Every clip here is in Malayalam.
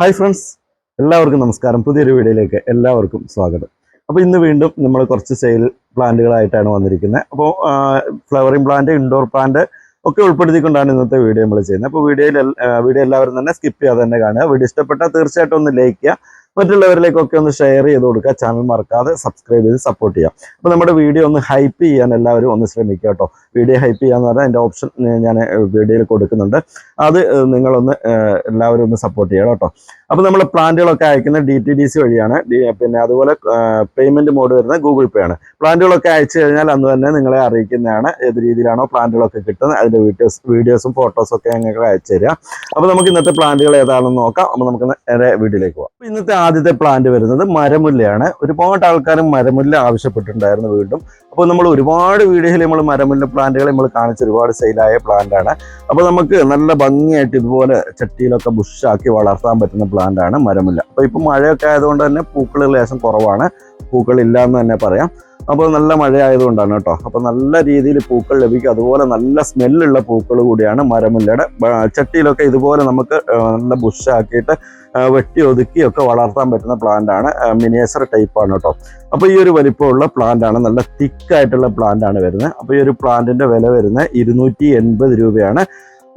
ഹായ് ഫ്രണ്ട്സ് എല്ലാവർക്കും നമസ്കാരം. പുതിയൊരു വീഡിയോയിലേക്ക് എല്ലാവർക്കും സ്വാഗതം. അപ്പോൾ ഇന്ന് വീണ്ടും നമ്മൾ കുറച്ച് സെയിൽ പ്ലാന്റുകളായിട്ടാണ് വന്നിരിക്കുന്നത്. അപ്പോൾ ഫ്ലവറിംഗ് പ്ലാന്റ് ഇൻഡോർ പ്ലാന്റ് ഒക്കെ ഉൾപ്പെടുത്തിക്കൊണ്ടാണ് ഇന്നത്തെ വീഡിയോ നമ്മൾ ചെയ്യുന്നത്. അപ്പോൾ വീഡിയോയിൽ വീഡിയോ എല്ലാവരും തന്നെ സ്കിപ്പ് ചെയ്യാതെ തന്നെ കാണുക. വീഡിയോ ഇഷ്ടപ്പെട്ടാൽ തീർച്ചയായിട്ടും ഒന്ന് ലൈക്ക് ചെയ്യുക. മറ്റുള്ളവരിലേക്കൊക്കെ ഒന്ന് ഷെയർ ചെയ്ത് കൊടുക്കുക ചാനൽ മറക്കാതെ സബ്സ്ക്രൈബ് ചെയ്ത് സപ്പോർട്ട് ചെയ്യാം അപ്പോൾ നമ്മുടെ വീഡിയോ ഒന്ന് ഹൈപ്പ് ചെയ്യാൻ എല്ലാവരും ഒന്ന് ശ്രമിക്കുക കേട്ടോ. വീഡിയോ ഹൈപ്പ് ചെയ്യാന്ന് പറഞ്ഞാൽ അതിന്റെ ഓപ്ഷൻ ഞാൻ വീഡിയോയിൽ കൊടുക്കുന്നുണ്ട്. അത് നിങ്ങളൊന്ന് എല്ലാവരും ഒന്ന് സപ്പോർട്ട് ചെയ്യണം കേട്ടോ. അപ്പോൾ നമ്മൾ പ്ലാന്റുകളൊക്കെ അയക്കുന്നത് ഡി ടി ഡി സി വഴിയാണ്. പിന്നെ അതുപോലെ പേയ്മെന്റ് മോഡ് വരുന്നത് ഗൂഗിൾ പേ ആണ്. പ്ലാന്റുകളൊക്കെ അയച്ചു കഴിഞ്ഞാൽ അന്ന് തന്നെ നിങ്ങളെ അറിയിക്കുന്നതാണ് ഏത് രീതിയിലാണോ പ്ലാന്റുകളൊക്കെ കിട്ടുന്നത്. അതിന്റെ വീഡിയോസ് വീഡിയോസും ഫോട്ടോസും ഒക്കെ അയച്ചു തരിക. അപ്പോൾ നമുക്ക് ഇന്നത്തെ പ്ലാന്റുകൾ ഏതാണെന്ന് നോക്കാം. അപ്പോൾ നമുക്ക് നേരെ വീട്ടിലേക്ക് പോകാം ഇന്നത്തെ ആദ്യത്തെ പ്ലാന്റ് വരുന്നത് മരമുല്ലയാണ്. ഒരുപാട് ആൾക്കാർ മരമുല്ല ആവശ്യപ്പെട്ടിട്ടുണ്ടായിരുന്നു വീണ്ടും. അപ്പോൾ നമ്മൾ ഒരുപാട് വീഡിയോയിൽ നമ്മൾ മരമുല്ല പ്ലാന്റുകൾ നമ്മൾ കാണിച്ച് ഒരുപാട് സെയിലായ പ്ലാന്റാണ് അപ്പോൾ നമുക്ക് നല്ല ഭംഗിയായിട്ട് ഇതുപോലെ ചട്ടിയിലൊക്കെ ബുഷാക്കി വളർത്താൻ പറ്റുന്ന പ്ലാന്റാണ് മരമുല്ല. അപ്പോൾ ഇപ്പം മഴയൊക്കെ ആയതുകൊണ്ട് തന്നെ പൂക്കൾ ലേശം കുറവാണ്. പൂക്കളില്ല എന്ന് തന്നെ പറയാം. അപ്പോൾ നല്ല മഴ ആയതുകൊണ്ടാണ് കേട്ടോ. അപ്പോൾ നല്ല രീതിയിൽ പൂക്കൾ ലഭിക്കും. അതുപോലെ നല്ല സ്മെല്ലുള്ള പൂക്കൾ കൂടിയാണ് മരമുല്ലയുടെ. ചട്ടിയിലൊക്കെ ഇതുപോലെ നമുക്ക് നല്ല ബുഷാക്കിയിട്ട് വെട്ടി ഒതുക്കി ഒക്കെ വളർത്താൻ പറ്റുന്ന പ്ലാന്റാണ് മിനിയേച്ചർ ടൈപ്പാണ് കേട്ടോ. അപ്പോൾ ഈ ഒരു വലിപ്പമുള്ള പ്ലാന്റാണ് നല്ല തിക്കായിട്ടുള്ള പ്ലാന്റാണ് വരുന്നത്. അപ്പോൾ ഈ ഒരു പ്ലാന്റിന്റെ വില വരുന്നത് ഇരുന്നൂറ്റി രൂപയാണ്.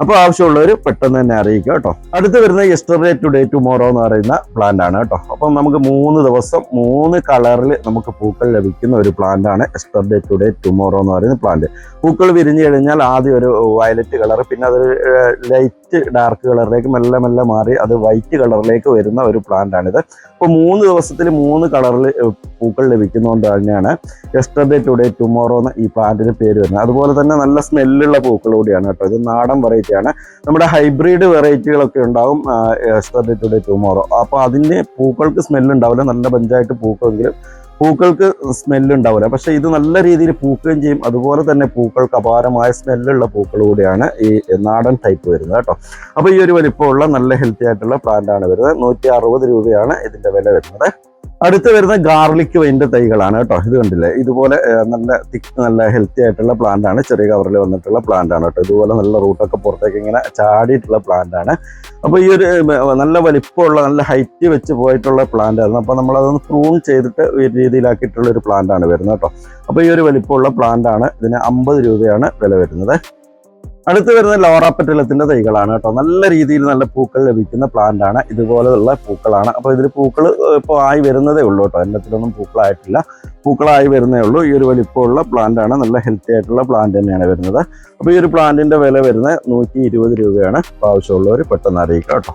അപ്പോൾ ആവശ്യമുള്ളവർ പെട്ടെന്ന് തന്നെ അറിയിക്കുക കേട്ടോ. അടുത്ത് വരുന്ന യെസ്റ്റർഡേ ടുഡേ ടുമോറോ എന്ന് പറയുന്ന പ്ലാന്റ് ആണ് കേട്ടോ. അപ്പം നമുക്ക് മൂന്ന് ദിവസം മൂന്ന് കളറിൽ നമുക്ക് പൂക്കൾ ലഭിക്കുന്ന ഒരു പ്ലാന്റ് ആണ് യെസ്റ്റർഡേ ടുഡേ ടുമോറോ എന്ന് പറയുന്ന പ്ലാന്റ് പൂക്കൾ വിരിഞ്ഞു കഴിഞ്ഞാൽ ആദ്യം ഒരു വയലറ്റ് കളർ പിന്നെ അതൊരു ലൈറ്റ് ഡാർക്ക് കളറിലേക്ക് മെല്ലെ മെല്ലെ മാറി അത് വൈറ്റ് കളറിലേക്ക് വരുന്ന ഒരു പ്ലാന്റ് ആണിത്. അപ്പോൾ മൂന്ന് ദിവസത്തിൽ മൂന്ന് കളറിൽ പൂക്കൾ ലഭിക്കുന്നതുകൊണ്ട് തന്നെയാണ് യെസ്റ്റർഡേ ടുഡേ ടുമോറോ എന്ന് ഈ പ്ലാന്റിന് പേര് വരുന്നത്. അതുപോലെ തന്നെ നല്ല സ്മെല്ലുള്ള പൂക്കൾ കൂടിയാണ് കേട്ടോ. ഇത് നാടൻ വെറൈറ്റിയാണ് നമ്മുടെ ഹൈബ്രിഡ് വെറൈറ്റികളൊക്കെ ഉണ്ടാവും എസ്റ്റർഡേ ടുഡേ ടുമോറോ അപ്പോൾ അതിന്റെ പൂക്കൾക്ക് സ്മെല്ലുണ്ടാവില്ല നല്ല പഞ്ചായത്ത് പൂക്കളെങ്കിലും പൂക്കൾക്ക് സ്മെല്ലുണ്ടാവില്ല പക്ഷെ ഇത് നല്ല രീതിയിൽ പൂക്കുകയും ചെയ്യും. അതുപോലെ തന്നെ പൂക്കൾക്ക് അപാരമായ സ്മെല്ലുള്ള പൂക്കൾ കൂടിയാണ് ഈ നാടൻ ടൈപ്പ് വരുന്നത് കേട്ടോ. അപ്പോൾ ഈ ഒരു വലിപ്പമുള്ള നല്ല ഹെൽത്തി ആയിട്ടുള്ള പ്ലാന്റ് ആണ് വരുന്നത്. നൂറ്റി രൂപയാണ് ഇതിന്റെ വില വരുന്നത്. അടുത്ത് വരുന്ന ഗാർലിക് വൈന്റെ തൈകളാണ് കേട്ടോ. ഇത് കണ്ടില്ലേ? ഇതുപോലെ നല്ല തിക്ക് നല്ല ഹെൽത്തി ആയിട്ടുള്ള പ്ലാന്റ് ആണ്. ചെറിയ കവറിൽ വന്നിട്ടുള്ള പ്ലാന്റ് ആണ് കേട്ടോ. ഇതുപോലെ നല്ല റൂട്ടൊക്കെ പുറത്തേക്ക് ഇങ്ങനെ ചാടിയിട്ടുള്ള പ്ലാന്റ് ആണ്. അപ്പോൾ ഈ ഒരു നല്ല വലിപ്പമുള്ള നല്ല ഹൈറ്റ് വെച്ച് പോയിട്ടുള്ള പ്ലാന്റ് ആയിരുന്നു. അപ്പോൾ നമ്മളതൊന്ന് പ്രൂൺ ചെയ്തിട്ട് ഒരു രീതിയിലാക്കിയിട്ടുള്ള ഒരു പ്ലാന്റ് ആണ് വരുന്നത് കേട്ടോ. അപ്പോൾ ഈ ഒരു വലിപ്പമുള്ള പ്ലാന്റ് ആണ്. ഇതിന് അമ്പത് രൂപയാണ് വില വരുന്നത്. അടുത്ത് വരുന്ന ലോറാപ്പറ്റലത്തിന്റെ തൈകളാണ് കേട്ടോ. നല്ല രീതിയിൽ നല്ല പൂക്കൾ ലഭിക്കുന്ന പ്ലാന്റ് ആണ്. ഇതുപോലെയുള്ള പൂക്കളാണ്. അപ്പോൾ ഇതിൽ പൂക്കൾ ഇപ്പോൾ ആയി വരുന്നതേ ഉള്ളൂ കേട്ടോ. എല്ലാത്തിലൊന്നും പൂക്കളായിട്ടില്ല. പൂക്കളായി വരുന്നേ ഉള്ളൂ. ഈ ഒരു വലിപ്പമുള്ള പ്ലാന്റ് ആണ്. നല്ല ഹെൽത്തി ആയിട്ടുള്ള പ്ലാന്റ് തന്നെയാണ് വരുന്നത്. അപ്പോൾ ഈ ഒരു പ്ലാന്റിന്റെ വില വരുന്നത് നൂറ്റി രൂപയാണ്. ആവശ്യമുള്ളവർ പെട്ടെന്ന് അറിയിക്കാം കേട്ടോ.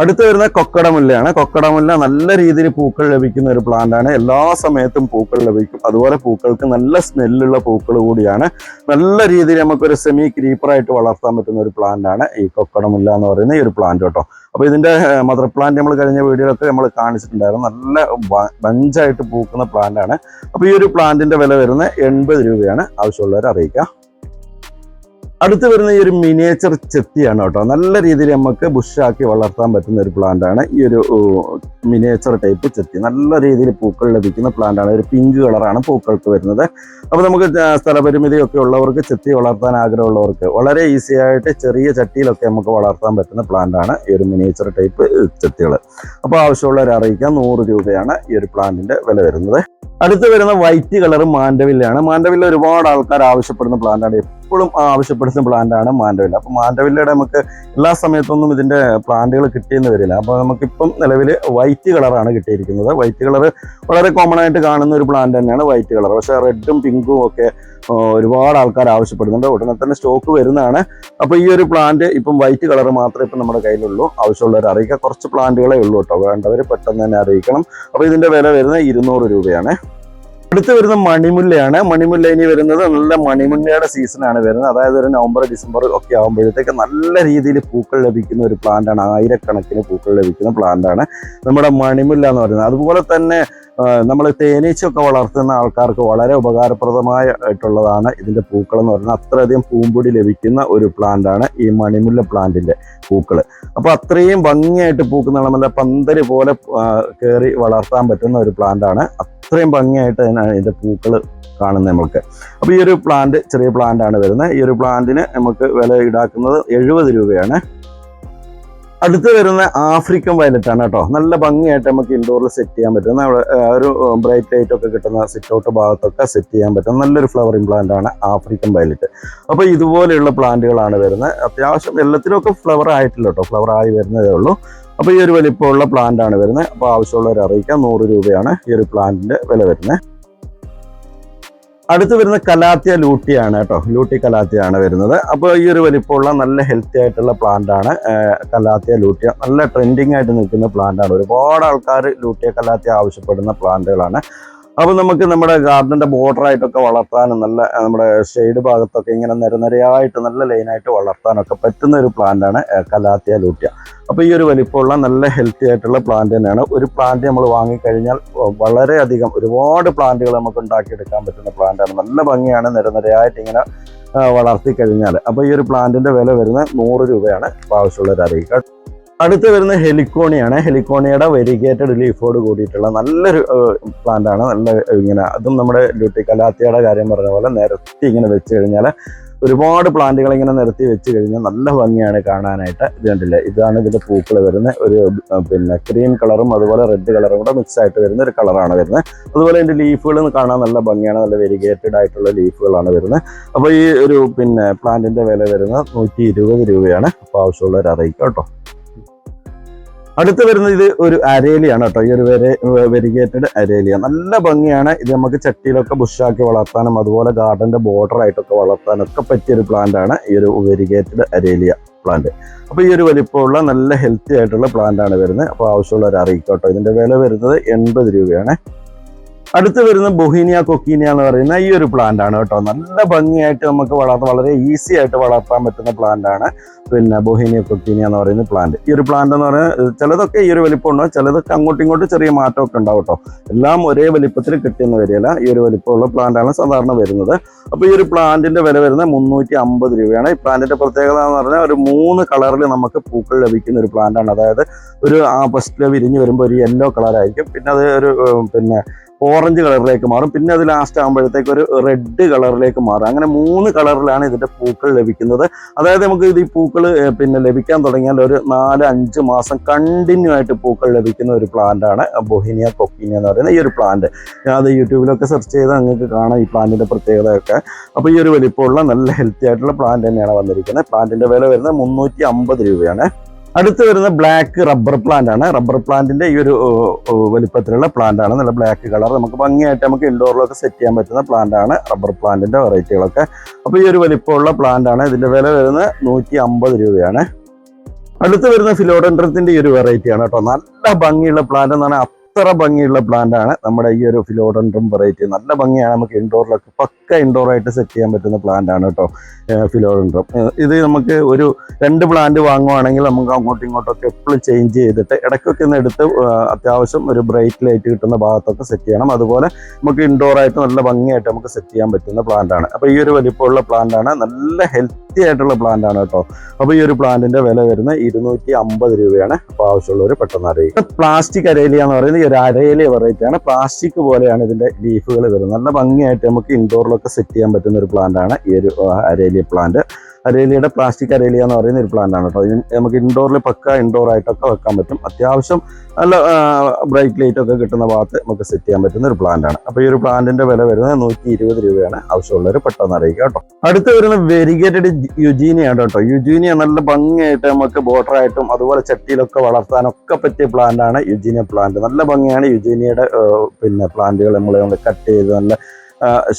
അടുത്ത് വരുന്ന കൊക്കടമുല്ലയാണ്. കൊക്കടമുല്ല നല്ല രീതിയിൽ പൂക്കൾ ലഭിക്കുന്ന ഒരു പ്ലാന്റ് ആണ്. എല്ലാ സമയത്തും പൂക്കൾ ലഭിക്കും. അതുപോലെ പൂക്കൾക്ക് നല്ല സ്മെല്ലുള്ള പൂക്കൾ കൂടിയാണ്. നല്ല രീതിയിൽ നമുക്കൊരു സെമി ക്രീപ്പറായിട്ട് വളർത്താൻ പറ്റുന്ന ഒരു പ്ലാന്റ് ആണ് ഈ കൊക്കടമുല്ല എന്ന് പറയുന്ന ഈ ഒരു പ്ലാന്റ് കേട്ടോ. അപ്പോൾ ഇതിന്റെ മദർ പ്ലാന്റ് നമ്മൾ കഴിഞ്ഞ വീഡിയോയിലൊക്കെ നമ്മൾ കാണിച്ചിട്ടുണ്ടായിരുന്നു. നല്ല ബഞ്ചായിട്ട് പൂക്കുന്ന പ്ലാന്റ് ആണ്. അപ്പോൾ ഈ ഒരു പ്ലാന്റിന്റെ വില വരുന്നത് എൺപത് രൂപയാണ്. ആവശ്യമുള്ളവരെ അറിയിക്കുക അടുത്ത് വരുന്ന ഈ ഒരു മിനിയേച്ചർ ചെത്തിയാണ് കേട്ടോ. നല്ല രീതിയിൽ നമുക്ക് ബുഷാക്കി വളർത്താൻ പറ്റുന്ന ഒരു പ്ലാന്റ് ആണ്. ഈ ഒരു മിനിയേച്ചർ ടൈപ്പ് ചെത്തി. നല്ല രീതിയിൽ പൂക്കൾ ലഭിക്കുന്ന പ്ലാന്റ് ആണ്. ഒരു പിങ്ക് കളറാണ് പൂക്കൾക്ക് വരുന്നത്. അപ്പോൾ നമുക്ക് സ്ഥലപരിമിതി സ്ഥലപരിമിതിയൊക്കെ ഉള്ളവർക്ക് ചെത്തി വളർത്താൻ ആഗ്രഹമുള്ളവർക്ക് വളരെ ഈസി ആയിട്ട് ചെറിയ ചട്ടിയിലൊക്കെ നമുക്ക് വളർത്താൻ പറ്റുന്ന പ്ലാന്റ് ആണ് ഈ ഒരു മിനിയേച്ചർ ടൈപ്പ് ചെത്തികൾ അപ്പോൾ ആവശ്യമുള്ളവരെ അറിയിക്കാം. നൂറ് രൂപയാണ് ഈ ഒരു പ്ലാന്റിന്റെ വില വരുന്നത്. അടുത്ത് വരുന്ന വൈറ്റ് കളർ മാൻഡവില്ലയാണ്. മാൻഡവില്ല ഒരുപാട് ആൾക്കാർ ആവശ്യപ്പെടുന്ന പ്ലാന്റ് ആണ്. എപ്പോഴും ആവശ്യപ്പെടുന്ന പ്ലാന്റ് ആണ് മാൻഡവില്ല. അപ്പോൾ മാൻഡവില്ലയുടെ നമുക്ക് എല്ലാ സമയത്തൊന്നും ഇതിന്റെ പ്ലാന്റുകൾ കിട്ടിയെന്ന് വരില്ല. അപ്പോൾ നമുക്കിപ്പം നിലവിൽ വൈറ്റ് കളറാണ് കിട്ടിയിരിക്കുന്നത്. വൈറ്റ് കളർ വളരെ കോമൺ ആയിട്ട് കാണുന്ന ഒരു പ്ലാന്റ് തന്നെയാണ് വൈറ്റ് കളർ പക്ഷേ റെഡും പിങ്കും ഒക്കെ ഒരുപാട് ആൾക്കാർ ആവശ്യപ്പെടുന്നുണ്ട്. ഉടനെ തന്നെ സ്റ്റോക്ക് വരുന്നതാണ്. അപ്പോൾ ഈ ഒരു പ്ലാന്റ് ഇപ്പം വൈറ്റ് കളർ മാത്രമേ ഇപ്പം നമ്മുടെ കയ്യിലുള്ളൂ. ആവശ്യമുള്ളവർ അറിയിക്കുക കുറച്ച് പ്ലാന്റുകളെ ഉള്ളൂ കേട്ടോ. വേണ്ടവർ പെട്ടെന്ന് തന്നെ അറിയിക്കണം. അപ്പോൾ ഇതിന്റെ വില വരുന്നത് ഇരുന്നൂറ് രൂപയാണ്. അടുത്ത് വരുന്ന മണിമുല്ലയാണ്. മണിമുല്ല ഇനി വരുന്നത് നല്ല മണിമുല്ലയുടെ സീസണാണ് വരുന്നത്. അതായത് ഒരു നവംബർ ഡിസംബർ ഒക്കെ ആകുമ്പോഴത്തേക്ക് നല്ല രീതിയിൽ പൂക്കൾ ലഭിക്കുന്ന ഒരു പ്ലാന്റാണ് ആയിരക്കണക്കിന് പൂക്കൾ ലഭിക്കുന്ന പ്ലാന്റാണ് നമ്മുടെ മണിമുല്ല എന്ന് പറയുന്നത്. അതുപോലെ തന്നെ നമ്മൾ തേനീച്ചയൊക്കെ വളർത്തുന്ന ആൾക്കാർക്ക് വളരെ ഉപകാരപ്രദമായിട്ടുള്ളതാണ് ഇതിന്റെ പൂക്കൾ എന്ന് പറയുന്നത്. അത്രയധികം പൂമ്പൊടി ലഭിക്കുന്ന ഒരു പ്ലാന്റാണ് ഈ മണിമുല്ല പ്ലാന്റിന്റെ പൂക്കൾ. അപ്പോൾ അത്രയും ഭംഗിയായിട്ട് പൂക്കുന്ന നല്ല പന്തൽ പോലെ കയറി വളർത്താൻ പറ്റുന്ന ഒരു പ്ലാന്റാണ് അത്രയും ഭംഗിയായിട്ട് അതിനാണ് ഇതിന്റെ പൂക്കൾ കാണുന്നത് നമുക്ക് അപ്പോൾ ഈ ഒരു പ്ലാന്റ് ചെറിയ പ്ലാന്റ് ആണ് വരുന്നത്. ഈ ഒരു പ്ലാന്റിന് നമുക്ക് വില ഈടാക്കുന്നത് എഴുപത് രൂപയാണ്. അടുത്ത് വരുന്ന ആഫ്രിക്കൻ വയലറ്റ് ആണ് കേട്ടോ. നല്ല ഭംഗിയായിട്ട് നമുക്ക് ഇൻഡോറിൽ സെറ്റ് ചെയ്യാൻ പറ്റും. ഒരു ബ്രൈറ്റ് ലൈറ്റ് ഒക്കെ കിട്ടുന്ന സിറ്റ് ഔട്ട് ഭാഗത്തൊക്കെ സെറ്റ് ചെയ്യാൻ പറ്റും. നല്ലൊരു ഫ്ലവറിംഗ് പ്ലാന്റ് ആണ് ആഫ്രിക്കൻ വയലറ്റ്. അപ്പോൾ ഇതുപോലെയുള്ള പ്ലാന്റുകളാണ് വരുന്നത്. അത്യാവശ്യം എല്ലാത്തിലൊക്കെ ഫ്ലവർ ആയിട്ടില്ല കേട്ടോ. ഫ്ലവർ ആയി വരുന്നതേ ഉള്ളൂ. അപ്പോൾ ഈ ഒരു വലിപ്പമുള്ള പ്ലാന്റ് ആണ് വരുന്നത്. അപ്പോൾ ആവശ്യമുള്ളവർ അറിയിക്കാം. നൂറ് രൂപയാണ് ഈ ഒരു പ്ലാന്റിന്റെ വില വരുന്നത്. അടുത്ത് വരുന്ന കലാത്തിയ ലൂട്ടിയാണ് കേട്ടോ. ലൂട്ടി കലാത്തിയാണ് വരുന്നത്. അപ്പോൾ ഈ ഒരു വലിപ്പമുള്ള നല്ല ഹെൽത്തി ആയിട്ടുള്ള പ്ലാന്റ് ആണ് കലാത്തിയ ലൂട്ടിയ. നല്ല ട്രെൻഡിങ് ആയിട്ട് നിൽക്കുന്ന പ്ലാന്റ് ആണ്. ഒരുപാട് ആൾക്കാർ ലൂട്ടിയ കലാത്തിയ ആവശ്യപ്പെടുന്ന പ്ലാന്റുകളാണ് അപ്പോൾ നമുക്ക് നമ്മുടെ ഗാർഡന്റെ ബോർഡർ ആയിട്ടൊക്കെ വളർത്താനും നല്ല നമ്മുടെ ഷെയ്ഡ് ഭാഗത്തൊക്കെ ഇങ്ങനെ നിരനിരയായിട്ട് നല്ല ലൈനായിട്ട് വളർത്താനൊക്കെ പറ്റുന്ന ഒരു പ്ലാന്റാണ് കലാത്തിയ ലൂട്ടിയ അപ്പോൾ ഈ ഒരു വലിപ്പമുള്ള നല്ല ഹെൽത്തി ആയിട്ടുള്ള പ്ലാന്റ് തന്നെയാണ്. ഒരു പ്ലാന്റ് നമ്മൾ വാങ്ങിക്കഴിഞ്ഞാൽ വളരെയധികം ഒരുപാട് പ്ലാന്റുകൾ നമുക്ക് ഉണ്ടാക്കിയെടുക്കാൻ പറ്റുന്ന പ്ലാന്റാണ് നല്ല ഭംഗിയാണ് നിരനിരയായിട്ട് ഇങ്ങനെ വളർത്തി കഴിഞ്ഞാൽ അപ്പോൾ ഈ ഒരു പ്ലാന്റിന്റെ വില വരുന്നത് നൂറ് രൂപയാണ്. അറിയിക്കുക അടുത്ത് വരുന്ന ഹെലിക്കോണിയാണ്. ഹെലിക്കോണിയുടെ വെരിഗേറ്റഡ് ലീഫോട് കൂടിയിട്ടുള്ള നല്ലൊരു പ്ലാന്റ് ആണ്. നല്ല ഇങ്ങനെ അതും നമ്മുടെ ഡ്യൂട്ടി കലാത്തിയുടെ കാര്യം പറഞ്ഞ പോലെ നിരത്തി ഇങ്ങനെ വെച്ച് കഴിഞ്ഞാൽ ഒരുപാട് പ്ലാന്റുകൾ ഇങ്ങനെ നിരത്തി വെച്ച് കഴിഞ്ഞാൽ നല്ല ഭംഗിയാണ് കാണാനായിട്ട്. ഇത് കണ്ടില്ലേ? ഇതാണ് ഇതിന്റെ പൂക്കൾ വരുന്ന ഒരു പിന്നെ ക്രീം കളറും അതുപോലെ റെഡ് കളറും കൂടെ മിക്സ് ആയിട്ട് വരുന്ന ഒരു കളറാണ് വരുന്നത്. അതുപോലെ ഇതിന്റെ ലീഫുകൾ കാണാൻ നല്ല ഭംഗിയാണ്. നല്ല വെരിഗേറ്റഡ് ആയിട്ടുള്ള ലീഫുകളാണ് വരുന്നത്. അപ്പോൾ ഈ ഒരു പിന്നെ പ്ലാന്റിന്റെ വില വരുന്നത് നൂറ്റി രൂപയാണ്. അപ്പോൾ ആവശ്യമുള്ളവർ അറിയിക്കാം കേട്ടോ. അടുത്ത് വരുന്നത് ഇത് ഒരു അരേലിയാണ് കേട്ടോ. ഈ ഒരു വെരിഗേറ്റഡ് അരേലിയ. നല്ല ഭംഗിയാണ്. ഇത് നമുക്ക് ചട്ടിയിലൊക്കെ ബുഷാക്കി വളർത്താനും അതുപോലെ ഗാർഡന്റെ ബോർഡർ ആയിട്ടൊക്കെ വളർത്താനും ഒക്കെ പറ്റിയ ഒരു പ്ലാന്റ് ആണ് ഈ ഒരു വെരിഗേറ്റഡ് അരേലിയ പ്ലാന്റ് അപ്പോൾ ഈ ഒരു വലിപ്പമുള്ള നല്ല ഹെൽത്തി ആയിട്ടുള്ള പ്ലാന്റ് ആണ് വരുന്നത്. അപ്പോൾ ആവശ്യമുള്ളവർ കേട്ടോ. ഇതിന്റെ വില വരുന്നത് എൺപത് രൂപയാണ്. അടുത്ത് വരുന്ന ബൊഹീനിയ കൊക്കീനിയ എന്ന് പറയുന്ന ഈ ഒരു പ്ലാന്റ് ആണ് കേട്ടോ. നല്ല ഭംഗിയായിട്ട് നമുക്ക് വളർത്താൻ വളരെ ഈസി ആയിട്ട് വളർത്താൻ പറ്റുന്ന പ്ലാന്റ് ആണ് പിന്നെ ബൊഹീനിയ കൊക്കീനിയ എന്ന് പറയുന്ന പ്ലാന്റ് ഈ ഒരു പ്ലാന്റ് എന്ന് പറയുന്നത് ചിലതൊക്കെ ഈ ഒരു വലിപ്പം ചിലതൊക്കെ അങ്ങോട്ടും ഇങ്ങോട്ടും ചെറിയ മാറ്റമൊക്കെ ഉണ്ടാവും കേട്ടോ. എല്ലാം ഒരേ വലിപ്പത്തിൽ കിട്ടിയെന്ന് വരികയില്ല ഈ ഒരു വലിപ്പമുള്ള പ്ലാന്റ് ആണ് സാധാരണ വരുന്നത്. അപ്പോൾ ഈ ഒരു പ്ലാന്റിന്റെ വില വരുന്നത് മുന്നൂറ്റി അമ്പത് രൂപയാണ്. ഈ പ്ലാന്റിന്റെ പ്രത്യേകത എന്ന് പറഞ്ഞാൽ ഒരു മൂന്ന് കളറിൽ നമുക്ക് പൂക്കൾ ലഭിക്കുന്ന ഒരു പ്ലാന്റാണ് അതായത് ഒരു ആ ഫസ്റ്റിൽ വിരിഞ്ഞ് വരുമ്പോൾ ഒരു യെല്ലോ കളറായിരിക്കും പിന്നെ അത് ഒരു പിന്നെ ഓറഞ്ച് കളറിലേക്ക് മാറും. പിന്നെ അത് ലാസ്റ്റ് ആകുമ്പോഴത്തേക്ക് ഒരു റെഡ് കളറിലേക്ക് മാറും. അങ്ങനെ മൂന്ന് കളറിലാണ് ഇതിന്റെ പൂക്കൾ ലഭിക്കുന്നത്. അതായത് നമുക്ക് ഇത് ഈ പൂക്കൾ പിന്നെ ലഭിക്കാൻ തുടങ്ങിയാൽ ഒരു നാല് അഞ്ച് മാസം കണ്ടിന്യൂ ആയിട്ട് പൂക്കൾ ലഭിക്കുന്ന ഒരു പ്ലാന്റ് ആണ് ബൊഹിനിയ കൊക്കിനിയ എന്ന് പറയുന്ന ഈ ഒരു പ്ലാന്റ് ഞാൻ അത് യൂട്യൂബിലൊക്കെ സെർച്ച് ചെയ്താൽ നിങ്ങൾക്ക് കാണാം ഈ പ്ലാന്റിന്റെ പ്രത്യേകതയൊക്കെ. അപ്പോൾ ഈ ഒരു വലിപ്പമുള്ള നല്ല ഹെൽത്തി ആയിട്ടുള്ള പ്ലാന്റ് തന്നെയാണ് വന്നിരിക്കുന്നത്. പ്ലാന്റിന്റെ വില വരുന്നത് മുന്നൂറ്റി രൂപയാണ്. അടുത്ത് വരുന്ന ബ്ലാക്ക് റബ്ബർ പ്ലാന്റ് ആണ്. റബ്ബർ പ്ലാന്റിന്റെ ഈ ഒരു വലിപ്പത്തിലുള്ള പ്ലാന്റ് ആണ്. നല്ല ബ്ലാക്ക് കളർ നമുക്ക് ഭംഗിയായിട്ട് നമുക്ക് ഇൻഡോറിലൊക്കെ സെറ്റ് ചെയ്യാൻ പറ്റുന്ന പ്ലാന്റ് ആണ് റബ്ബർ പ്ലാന്റിന്റെ വെറൈറ്റികളൊക്കെ അപ്പോൾ ഈ ഒരു വലിപ്പമുള്ള പ്ലാന്റ് ആണ്. ഇതിന്റെ വില വരുന്നത് നൂറ്റി അമ്പത് രൂപയാണ്. അടുത്ത് വരുന്ന ഫിലോഡൻഡ്രത്തിന്റെ ഈ ഒരു വെറൈറ്റി ആണ് കേട്ടോ. നല്ല ഭംഗിയുള്ള പ്ലാന്റ് എന്നാണ് അത്ര ഭംഗിയുള്ള പ്ലാന്റ് ആണ്. നമ്മുടെ ഈ ഒരു ഫിലോഡൻഡ്രം വെറൈറ്റി നല്ല ഭംഗിയാണ്. നമുക്ക് ഇൻഡോറിലൊക്കെ പക്ക ഇൻഡോർ ആയിട്ട് സെറ്റ് ചെയ്യാൻ പറ്റുന്ന പ്ലാന്റ് ആണ് കേട്ടോ ഫിലോഡൻഡ്രം ഇത് നമുക്ക് ഒരു രണ്ട് പ്ലാന്റ് വാങ്ങുവാണെങ്കിൽ നമുക്ക് അങ്ങോട്ടും ഇങ്ങോട്ടൊക്കെ എപ്പോഴും ചേഞ്ച് ചെയ്തിട്ട് ഇടയ്ക്കൊക്കെ ഒന്ന് എടുത്ത് അത്യാവശ്യം ഒരു ബ്രൈറ്റ് ലൈറ്റ് കിട്ടുന്ന ഭാഗത്തൊക്കെ സെറ്റ് ചെയ്യണം. അതുപോലെ നമുക്ക് ഇൻഡോർ ആയിട്ട് നല്ല ഭംഗിയായിട്ട് നമുക്ക് സെറ്റ് ചെയ്യാൻ പറ്റുന്ന പ്ലാന്റ് ആണ്. അപ്പോൾ ഈ ഒരു വലിപ്പമുള്ള പ്ലാന്റ് ആണ്. നല്ല ഹെൽത്തി ആയിട്ടുള്ള പ്ലാന്റ് ആണ് കേട്ടോ. അപ്പോൾ ഈ ഒരു പ്ലാന്റിന്റെ വില വരുന്നത് ഇരുന്നൂറ്റി അമ്പത് രൂപയാണ്. അപ്പോൾ ആവശ്യമുള്ളവർ പെട്ടെന്ന് അറിയിക്കും. പ്ലാസ്റ്റിക് അരേലിയ എന്ന് പറയുന്നത് ഈ ഒരു അരേലിയ വെറൈറ്റി ആണ്. പ്ലാസ്റ്റിക് പോലെയാണ് ഇതിന്റെ ലീഫുകൾ വരുന്നത്. നല്ല ഭംഗിയായിട്ട് നമുക്ക് ഇൻഡോറിലൊക്കെ സെറ്റ് ചെയ്യാൻ പറ്റുന്ന ഒരു പ്ലാന്റ് ആണ് ഈ ഒരു അരേലിയ പ്ലാന്റ് അരേലിയുടെ പ്ലാസ്റ്റിക് അരേലിയ എന്ന് പറയുന്ന ഒരു പ്ലാന്റ് ആണ് കേട്ടോ. നമുക്ക് ഇൻഡോറിൽ പക്ക ഇൻഡോർ ആയിട്ടൊക്കെ വെക്കാൻ പറ്റും. അത്യാവശ്യം നല്ല ബ്രൈറ്റ് ലൈറ്റ് ഒക്കെ കിട്ടുന്ന ഭാഗത്ത് നമുക്ക് സെറ്റ് ചെയ്യാൻ പറ്റുന്ന ഒരു പ്ലാന്റ് ആണ്. അപ്പോൾ ഈ ഒരു പ്ലാന്റിന്റെ വില വരുന്നത് നൂറ്റി ഇരുപത് രൂപയാണ്. ആവശ്യമുള്ളവർ പെട്ടെന്ന് അറിയിക്കുക കേട്ടോ. അടുത്ത് വരുന്ന വെരിഗേറ്റഡ് യുജീനിയാണ് കേട്ടോ. യുജീനിയ നല്ല ഭംഗിയായിട്ട് നമുക്ക് ബോർഡർ ആയിട്ടും അതുപോലെ ചട്ടിയിലൊക്കെ വളർത്താനൊക്കെ പറ്റിയ പ്ലാന്റ് ആണ് യുജീനിയ പ്ലാന്റ് നല്ല ഭംഗിയാണ് യുജീനിയയുടെ പിന്നെ പ്ലാന്റുകൾ നമ്മൾ കട്ട് ചെയ്ത് നല്ല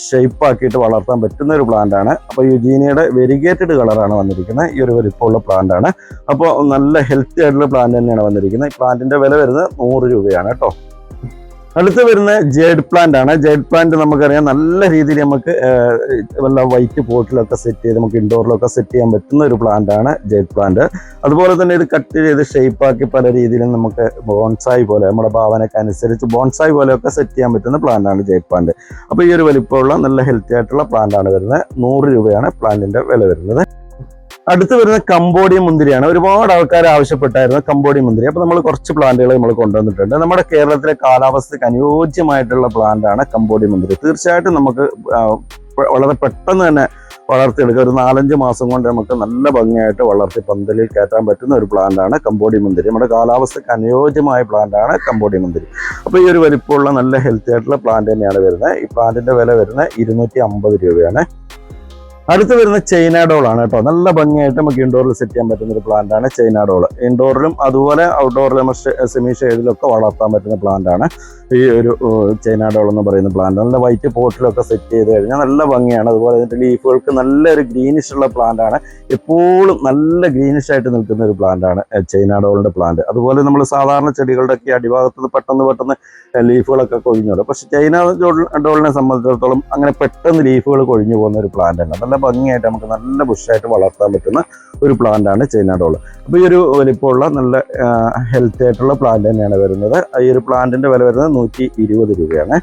ഷേപ്പ് ആക്കിയിട്ട് വളർത്താൻ പറ്റുന്ന ഒരു പ്ലാന്റ് ആണ്. അപ്പോൾ യുജീനിയുടെ വെരിഗേറ്റഡ് കളറാണ് വന്നിരിക്കുന്നത്. ഈ ഒരു വലിപ്പമുള്ള പ്ലാന്റ് ആണ്. അപ്പോൾ നല്ല ഹെൽത്തി ആയിട്ടുള്ള പ്ലാന്റ് തന്നെയാണ് വന്നിരിക്കുന്നത്. ഈ പ്ലാന്റിന്റെ വില വരുന്നത് നൂറ് രൂപയാണ് കേട്ടോ. അടുത്ത് വരുന്ന ജേഡ് പ്ലാന്റ് ആണ്. ജേഡ് പ്ലാന്റ് നമുക്കറിയാം നല്ല രീതിയിൽ നമുക്ക് വല്ല വൈറ്റ് പോട്ടിലൊക്കെ സെറ്റ് ചെയ്ത് നമുക്ക് ഇൻഡോറിലൊക്കെ സെറ്റ് ചെയ്യാൻ പറ്റുന്ന ഒരു പ്ലാന്റ് ആണ് ജേഡ് പ്ലാന്റ് അതുപോലെ തന്നെ ഇത് കട്ട് ചെയ്ത് ഷേപ്പ് ആക്കി പല രീതിയിലും നമുക്ക് ബോൺസായി പോലെ നമ്മുടെ ഭാവനയ്ക്ക് അനുസരിച്ച് ബോൺസായി പോലെയൊക്കെ സെറ്റ് ചെയ്യാൻ പറ്റുന്ന പ്ലാന്റ് ആണ് ജേഡ് പ്ലാന്റ് അപ്പോൾ ഈ ഒരു വലിപ്പമുള്ള നല്ല ഹെൽത്തി ആയിട്ടുള്ള പ്ലാന്റ് ആണ് വരുന്നത്. നൂറ് രൂപയാണ് പ്ലാന്റിന്റെ വില വരുന്നത്. അടുത്ത് വരുന്ന കമ്പോഡിയ മുന്തിരിയാണ്. ഒരുപാട് ആൾക്കാർ ആവശ്യപ്പെട്ടായിരുന്നു കമ്പോഡിയ മുന്തിരി. അപ്പോൾ നമ്മൾ കുറച്ച് പ്ലാന്റുകൾ നമ്മൾ കൊണ്ടുവന്നിട്ടുണ്ട്. നമ്മുടെ കേരളത്തിലെ കാലാവസ്ഥയ്ക്ക് അനുയോജ്യമായിട്ടുള്ള പ്ലാന്റാണ് കമ്പോഡിയ മുന്തിരി. തീർച്ചയായിട്ടും നമുക്ക് വളരെ പെട്ടെന്ന് തന്നെ വളർത്തിയെടുക്കുക ഒരു നാലഞ്ച് മാസം കൊണ്ട് നമുക്ക് നല്ല ഭംഗിയായിട്ട് വളർത്തി പന്തലിൽ കയറ്റാൻ പറ്റുന്ന ഒരു പ്ലാന്റാണ് കമ്പോഡി മുന്തിരി. നമ്മുടെ കാലാവസ്ഥയ്ക്ക് അനുയോജ്യമായ പ്ലാന്റാണ് കമ്പോഡി മുന്തിരി. അപ്പോൾ ഈ ഒരു വലിപ്പമുള്ള നല്ല ഹെൽത്തി ആയിട്ടുള്ള പ്ലാന്റ് തന്നെയാണ് വരുന്നത്. ഈ പ്ലാന്റിന്റെ വില വരുന്നത് ഇരുന്നൂറ്റി രൂപയാണ്. അടുത്ത് വരുന്ന ചൈന ആണ് കേട്ടോ. നല്ല ഭംഗിയായിട്ട് നമുക്ക് ഇൻഡോറിൽ സെറ്റ് ചെയ്യാൻ പറ്റുന്ന ഒരു പ്ലാന്റ് ആണ് ചൈന ഇൻഡോറിലും അതുപോലെ ഔട്ട്ഡോറിലും സെമി ഷെയ്ഡിലൊക്കെ വളർത്താൻ പറ്റുന്ന പ്ലാന്റ് ആണ്. ഈ ഒരു ചൈന ഡോൾ എന്ന് പറയുന്ന പ്ലാന്റ് നല്ല വൈറ്റ് പോട്ടിലൊക്കെ സെറ്റ് ചെയ്ത് കഴിഞ്ഞാൽ നല്ല ഭംഗിയാണ്. അതുപോലെ ഇതിന്റെ ലീഫുകൾക്ക് നല്ലൊരു ഗ്രീനിഷ് ഉള്ള പ്ലാന്റ് ആണ്. എപ്പോഴും നല്ല ഗ്രീനിഷ് ആയിട്ട് നിൽക്കുന്ന ഒരു പ്ലാന്റ് ആണ് ചൈന ഡോളിന്റെ പ്ലാന്റ് അതുപോലെ നമ്മൾ സാധാരണ ചെടികളുടെ ഒക്കെ അടിഭാഗത്ത് നിന്ന് പെട്ടെന്ന് പെട്ടെന്ന് ലീഫുകളൊക്കെ കൊഴിഞ്ഞോളും പക്ഷെ ചൈന ഡോളിനെ സംബന്ധിച്ചിടത്തോളം അങ്ങനെ പെട്ടെന്ന് ലീഫുകൾ കൊഴിഞ്ഞു പോകുന്ന ഒരു പ്ലാന്റ് ആണ് നല്ല ഭംഗിയായിട്ട് നമുക്ക് നല്ല ബുഷായിട്ട് വളർത്താൻ പറ്റുന്ന ഒരു പ്ലാന്റ് ആണ് ചൈന ഡോൾ അപ്പോൾ ഈ ഒരു വലിപ്പമുള്ള നല്ല ഹെൽത്തി ആയിട്ടുള്ള പ്ലാന്റ് തന്നെയാണ് വരുന്നത്. ഈ ഒരു പ്ലാന്റിന്റെ വില വരുന്നത് നൂറ്റി ഇരുപത് രൂപയാണ്.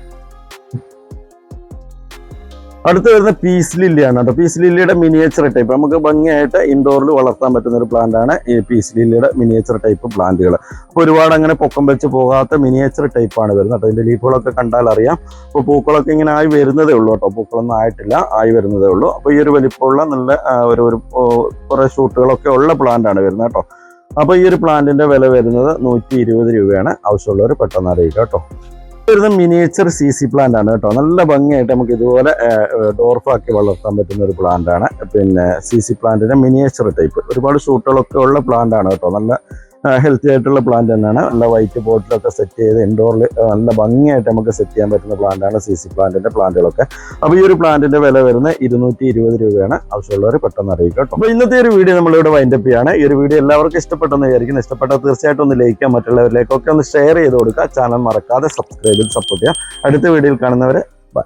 അടുത്ത് വരുന്ന പീസ് ലില്ലിയാണ് കേട്ടോ. പീസ് ലില്ലിയുടെ മിനിയേച്ചർ ടൈപ്പ് നമുക്ക് ഭംഗിയായിട്ട് ഇൻഡോറിൽ വളർത്താൻ പറ്റുന്ന ഒരു പ്ലാന്റ് ആണ് ഈ പീസ് ലില്ലിയുടെ മിനിയേച്ചർ ടൈപ്പ് പ്ലാന്റുകൾ അപ്പോൾ ഒരുപാട് അങ്ങനെ പൊക്കം വെച്ച് പോകാത്ത മിനിയേച്ചർ ടൈപ്പാണ് വരുന്നത് കേട്ടോ. ഇതിന്റെ ലീഫുകളൊക്കെ കണ്ടാൽ അറിയാം. അപ്പോൾ പൂക്കളൊക്കെ ഇങ്ങനെ ആയി വരുന്നതേ ഉള്ളൂ കേട്ടോ. പൂക്കളൊന്നും ആയിട്ടില്ല ആയി വരുന്നതേ ഉള്ളൂ. അപ്പോൾ ഈ ഒരു വലിപ്പമുള്ള നല്ല ഒരു കുറേ ഷൂട്ടുകളൊക്കെ ഉള്ള പ്ലാന്റ് ആണ് വരുന്നത് കേട്ടോ. അപ്പോൾ ഈ ഒരു പ്ലാന്റിന്റെ വില വരുന്നത് നൂറ്റി ഇരുപത് രൂപയാണ്. ആവശ്യമുള്ളവർ പെട്ടെന്ന് അറിയിക്കുക കേട്ടോ. വരുന്ന മിനിയേച്ചർ സി സി പ്ലാന്റ് ആണ് കേട്ടോ. നല്ല ഭംഗിയായിട്ട് നമുക്ക് ഇതുപോലെ ഡോർഫാക്കി വളർത്താൻ പറ്റുന്ന ഒരു പ്ലാന്റ് ആണ്. പിന്നെ സി സി പ്ലാന്റിന്റെ മിനിയേച്ചർ ടൈപ്പ് ഒരുപാട് ഷൂട്ടുകളൊക്കെ ഉള്ള പ്ലാന്റ് ആണ് കേട്ടോ. നല്ല ഹെൽത്തി ആയിട്ടുള്ള പ്ലാന്റ് തന്നെയാണ്. നല്ല വൈറ്റ് ബോട്ടിലൊക്കെ സെറ്റ് ചെയ്ത് ഇൻഡോറിൽ നല്ല ഭംഗിയായിട്ട് നമുക്ക് സെറ്റ് ചെയ്യാൻ പറ്റുന്ന പ്ലാന്റാണ് സി സി പ്ലാന്റിന്റെ പ്ലാന്റുകളൊക്കെ അപ്പോൾ ഈ ഒരു പ്ലാന്റിന്റെ വില വരുന്നത് ഇരുന്നൂറ്റി ഇരുപത് രൂപയാണ്. ആവശ്യമുള്ളവർ പെട്ടെന്ന് അറിയിക്കുക കേട്ടോ അപ്പോൾ ഇന്നത്തെ ഒരു വീഡിയോ നമ്മളിവിടെ വൈൻഡപ്പ് ചെയ്യാണ്. ഈ ഒരു വീഡിയോ എല്ലാവർക്കും ഇഷ്ടപ്പെട്ടെന്ന് വിചാരിക്കുന്നു. ഇഷ്ടപ്പെട്ടാൽ തീർച്ചയായിട്ടും ഒന്ന് ലൈക്ക് ചെയ്യാൻ മറ്റുള്ളവരിലേക്കൊക്കെ ഒന്ന് ഷെയർ ചെയ്ത് കൊടുക്കുക. ചാനൽ മറക്കാതെ സബ്സ്ക്രൈബ് ചെയ്ത് സപ്പോർട്ട് ചെയ്യുക. അടുത്ത വീഡിയോയിൽ കാണുന്നവരെ ബൈ